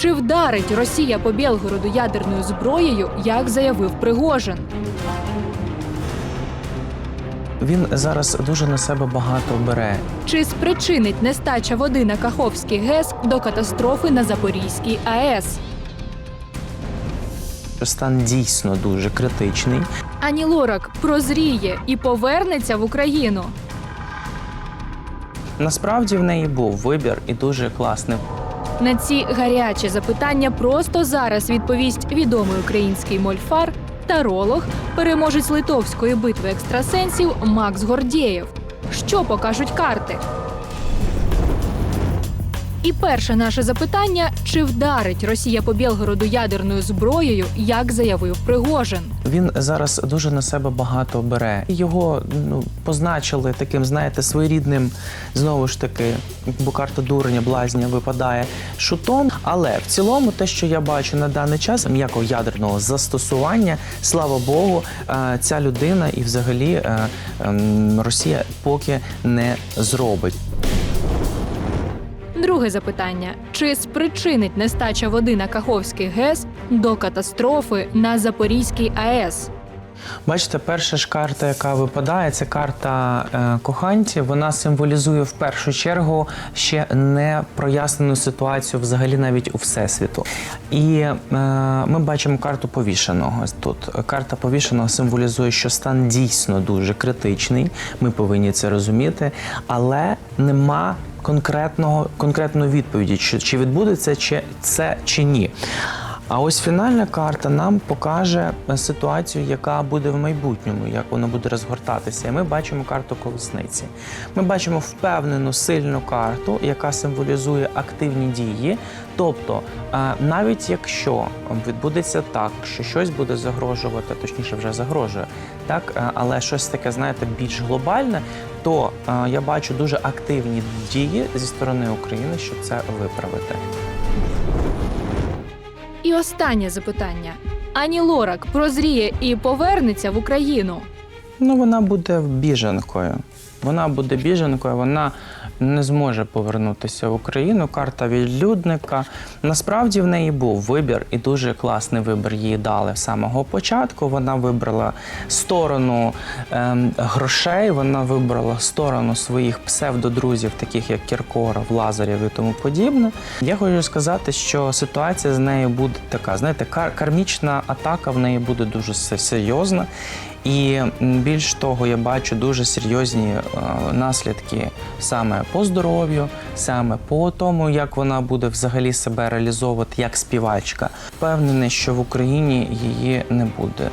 Чи вдарить Росія по Білгороду ядерною зброєю, як заявив Пригожин? Він зараз дуже на себе багато бере. Чи спричинить нестача води на Каховський ГЕС до катастрофи на Запорізькій АЕС? Стан дійсно дуже критичний. Ані Лорак прозріє і повернеться в Україну. Насправді в неї був вибір і дуже класний. На ці гарячі запитання просто зараз відповість відомий український мольфар, таролог, переможець литовської битви екстрасенсів Макс Гордєєв. Що покажуть карти? І перше наше запитання: чи вдарить Росія по Білгороду ядерною зброєю, як заявив Пригожин? Він зараз дуже на себе багато бере. Його ну позначили таким, знаєте, своєрідним знову ж таки, бо карта дурення, блазня випадає шутом. Але в цілому, те, що я бачу на даний час, м'якого ядерного застосування, слава Богу, е, ця людина і взагалі е, ем, Росія поки не зробить. Друге запитання: чи спричинить нестача води на Каховський ГЕС до катастрофи на Запорізькій АЕС? Бачите, перша ж карта, яка випадає, це карта е, коханців. Вона символізує в першу чергу ще не прояснену ситуацію взагалі навіть у всесвіту. І е, ми бачимо карту повішеного тут. Карта повішеного символізує, що стан дійсно дуже критичний. Ми повинні це розуміти, але нема. Конкретного конкретної відповіді, чи, чи відбудеться чи це чи ні. А ось фінальна карта нам покаже ситуацію, яка буде в майбутньому, як вона буде розгортатися. І ми бачимо карту колесниці. Ми бачимо впевнену сильну карту, яка символізує активні дії. Тобто, е, навіть якщо відбудеться так, що щось буде загрожувати, точніше вже загрожує, так, е, але щось таке, знаєте, більш глобальне, то е, я бачу дуже активні дії зі сторони України, щоб це виправити. І останнє запитання: Ані Лорак прозріє і повернеться в Україну. Ну, вона буде біженкою. Вона буде біженкою, вона не зможе повернутися в Україну. Карта відлюдника. Насправді в неї був вибір, і дуже класний вибір їй дали з самого початку. Вона вибрала сторону ем, грошей, вона вибрала сторону своїх псевдодрузів, таких як Кіркоров, Лазарєв і тому подібне. Я хочу сказати, що ситуація з нею буде така: знаєте, кар- кармічна атака в неї буде дуже серйозна. І більш того, я бачу дуже серйозні наслідки саме по здоров'ю, саме по тому, як вона буде взагалі себе реалізовувати як співачка. Впевнений, що в Україні її не буде.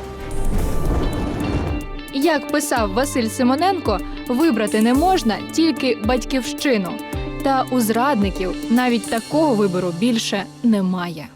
Як писав Василь Симоненко, вибрати не можна тільки батьківщину. Та у зрадників навіть такого вибору більше немає.